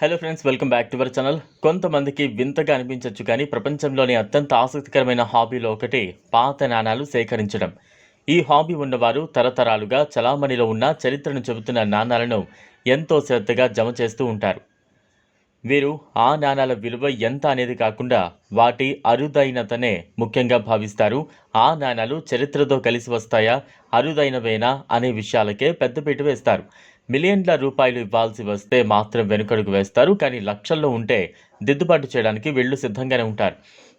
Hello friends welcome back to our channel కొంతమందికి వింతగా అనిపించవచ్చు కానీ ప్రపంచంలోని అత్యంత ఆసక్తికరమైన హాబీలో ఒకటి పాత నాణాలు సేకరించడం. ఈ హాబీ ఉన్నవారు తరతరాలుగా చలామణిలో ఉన్న చరిత్రను చెబుతున్న నాణాలను ఎంతో శ్రద్ధగా జమ చేస్తూ ఉంటారు. వీరు ఆ నాణాల విలువ ఎంత అనేది కాకుండా వాటి అరుదైనతనే ముఖ్యంగా భావిస్తారు. ఆ నాణాలు చరిత్రతో కలిసి వస్తాయా? అరుదైనవేనా? అనే విషయాలకే పెద్దపీట వేస్తారు. మిలియన్ల రూపాయలు ఇవ్వాల్సి వస్తే మాత్రం వెనుకడుగు వేస్తారు. కానీ లక్షల్లో ఉంటే దిద్దుబాటు చేయడానికి వీళ్ళు సిద్ధంగానే ఉంటారు.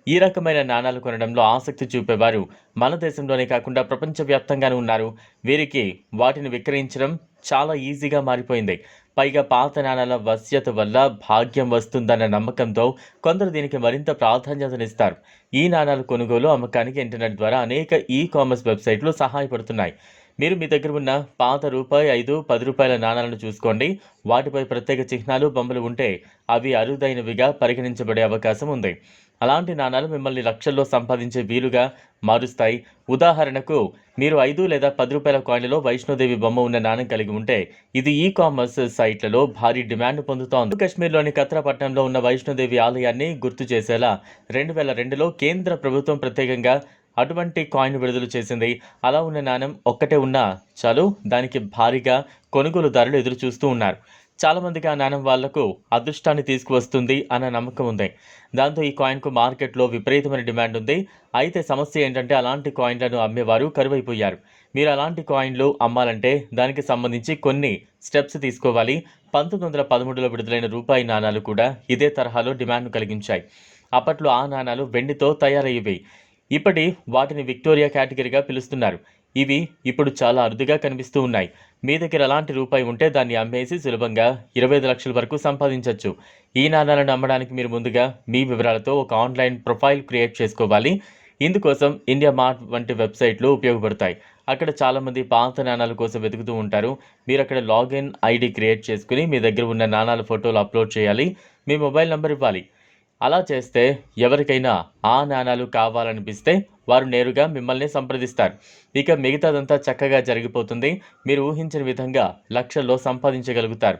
ఈ రకమైన నాణాలు కొనడంలో ఆసక్తి చూపేవారు. మన దేశంలోనే కాకుండా ప్రపంచవ్యాప్తంగానే ఉన్నారు. వీరికి వాటిని విక్రయించడం చాలా ఈజీగా మారిపోయింది. పైగా పాత నాణాల వశ్యత వల్ల భాగ్యం వస్తుందన్న నమ్మకంతో కొందరు దీనికి మరింత ప్రాధాన్యతనిస్తారు. ఈ నాణాల కొనుగోలు అమ్మకానికి ఇంటర్నెట్ ద్వారా అనేక ఈ కామర్స్ వెబ్సైట్లు సహాయపడుతున్నాయి. మీరు మీ దగ్గర ఉన్న పాత రూపాయి ఐదు పది రూపాయల నాణాలను చూసుకోండి. వాటిపై ప్రత్యేక చిహ్నాలు బొమ్మలు ఉంటే అవి అరుదైనవిగా పరిగణించబడే అవకాశం ఉంది. అలాంటి నాణాలు మిమ్మల్ని లక్షల్లో సంపాదించే వీలుగా మారుస్తాయి. ఉదాహరణకు మీరు ఐదు లేదా పది రూపాయల కాయిన్లలో వైష్ణోదేవి బొమ్మ ఉన్న నాణం కలిగి ఉంటే ఇది ఈ కామర్స్ సైట్లలో భారీ డిమాండ్ పొందుతోంది. కాశ్మీర్లోని కత్రాపట్నంలో ఉన్న వైష్ణోదేవి ఆలయాన్ని గుర్తు చేసేలా రెండు వేల రెండులో కేంద్ర ప్రభుత్వం ప్రత్యేకంగా అటువంటి కాయిన్ విడుదల చేసింది. అలా ఉన్న నాణం ఒక్కటే ఉన్నా చాలు దానికి భారీగా కొనుగోలుదారులు ఎదురు చూస్తూ ఉన్నారు. చాలామందికి ఆ నాణం వాళ్ళకు అదృష్టాన్ని తీసుకువస్తుంది అన్న నమ్మకం ఉంది. దాంతో ఈ కాయిన్కు మార్కెట్లో విపరీతమైన డిమాండ్ ఉంది. అయితే సమస్య ఏంటంటే అలాంటి కాయిన్లను అమ్మేవారు కరువైపోయారు. మీరు అలాంటి కాయిన్లు అమ్మాలంటే దానికి సంబంధించి కొన్ని స్టెప్స్ తీసుకోవాలి. పంతొమ్మిది వందల పదమూడులో విడుదలైన రూపాయి నాణాలు కూడా ఇదే తరహాలో డిమాండ్ను కలిగించాయి. అప్పట్లో ఆ నాణాలు వెండితో తయారయ్యేవి. ఇప్పటి వాటిని విక్టోరియా కేటగిరీగా పిలుస్తున్నారు. ఇవి ఇప్పుడు చాలా అరుదుగా కనిపిస్తూ ఉన్నాయి. మీ దగ్గర అలాంటి రూపాయి ఉంటే దాన్ని అమ్మేసి సులభంగా ఇరవై ఐదు లక్షల వరకు సంపాదించవచ్చు ఈ నాణాలను అమ్మడానికి మీరు ముందుగా మీ వివరాలతో ఒక ఆన్లైన్ ప్రొఫైల్ క్రియేట్ చేసుకోవాలి. ఇందుకోసం ఇండియా మార్ట్ వంటి వెబ్సైట్లు ఉపయోగపడతాయి. అక్కడ చాలామంది పాత నాణాల కోసం వెతుకుతూ ఉంటారు. మీరు అక్కడ లాగిన్ ఐడి క్రియేట్ చేసుకుని మీ దగ్గర ఉన్న నాణాల ఫోటోలు అప్లోడ్ చేయాలి. మీ మొబైల్ నెంబర్ ఇవ్వాలి. అలా చేస్తే ఎవరికైనా ఆ నాణాలు కావాలనిపిస్తే వారు నేరుగా మిమ్మల్ని సంప్రదిస్తారు. ఇక మిగతాదంతా చక్కగా జరిగిపోతుంది. మీరు ఊహించిన విధంగా లక్షల్లో సంపాదించగలుగుతారు.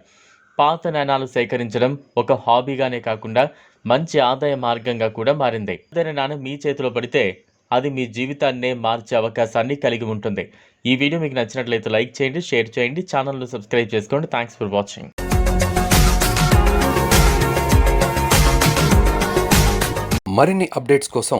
పాత నాణాలు సేకరించడం ఒక హాబీగానే కాకుండా మంచి ఆదాయ మార్గంగా కూడా మారింది. ఆదాయ నాణం మీ చేతిలో పడితే అది మీ జీవితాన్నే మార్చే అవకాశాన్ని కలిగి ఉంటుంది. ఈ వీడియో మీకు నచ్చినట్లయితే లైక్ చేయండి షేర్ చేయండి ఛానల్ను సబ్స్క్రైబ్ చేసుకోండి. థ్యాంక్స్ ఫర్ వాచింగ్ మరిన్ని అప్డేట్స్ కోసం